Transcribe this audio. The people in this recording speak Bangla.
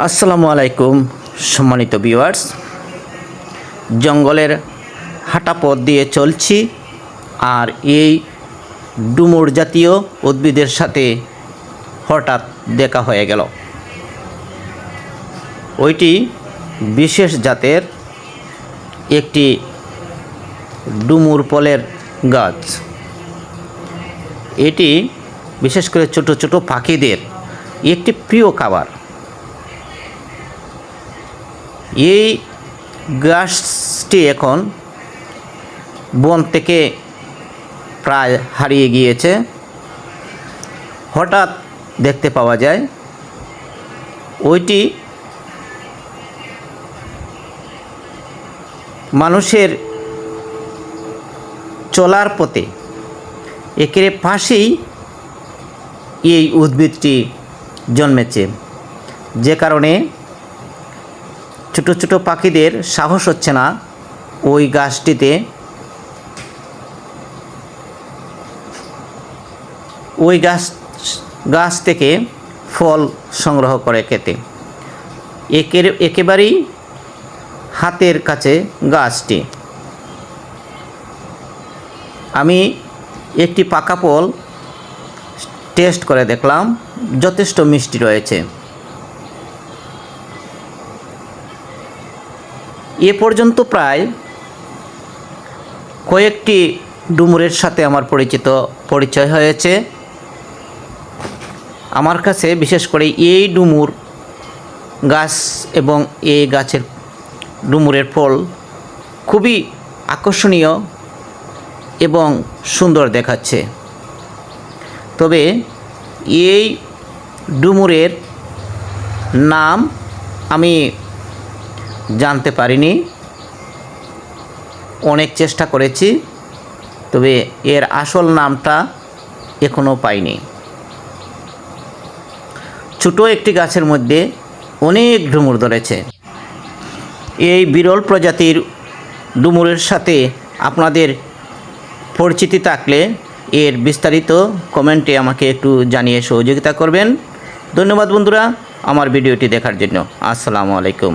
আসসালামু আলাইকুম, সম্মানিত ভিউয়ার্স। জঙ্গলের হাঁটা পথ দিয়ে চলছি আর এই ডুমুর জাতীয় উদ্ভিদের সাথে হঠাৎ দেখা হয়ে গেল। ওইটি বিশেষ জাতের একটি ডুমুর ফলের গাছ। এটি বিশেষ করে ছোট ছোট পাখিদের একটি প্রিয় খাবার। এই গাছটি এখন বন থেকে প্রায় হারিয়ে গিয়েছে। হঠাৎ দেখতে পাওয়া যায়, ওইটি মানুষের চলার পথে, একের পাশেই এই উদ্ভিদটি জন্মেছে। যে কারণে ছোট ছোট পাখিদের সাহস হচ্ছে না ওই গাছটিতে। ওই গাছ গাছ থেকে ফল সংগ্রহ করে খেতে। একেবারেই হাতের কাছে গাছটি। আমি একটি পাকা ফল টেস্ট করে দেখলাম, যথেষ্ট মিষ্টি রয়েছে। এ পর্যন্ত প্রায় কয়েকটি ডুমুরের সাথে আমার পরিচিত পরিচয় হয়েছে। আমার কাছে বিশেষ করে এই ডুমুর গাছ এবং এই গাছের ডুমুরের ফল খুবই আকর্ষণীয় এবং সুন্দর দেখাচ্ছে। তবে এই ডুমুরের নাম আমি জানতে পারিনি। অনেক চেষ্টা করেছি, তবে এর আসল নামটা এখনও পাইনি। ছোট একটি গাছের মধ্যে অনেক ডুমুর ধরেছে। এই বিরল প্রজাতির ডুমুরের সাথে আপনাদের পরিচিতি থাকলে এর বিস্তারিত কমেন্টে আমাকে একটু জানিয়ে সহযোগিতা করবেন। ধন্যবাদ বন্ধুরা আমার ভিডিওটি দেখার জন্য। আসসালামু আলাইকুম।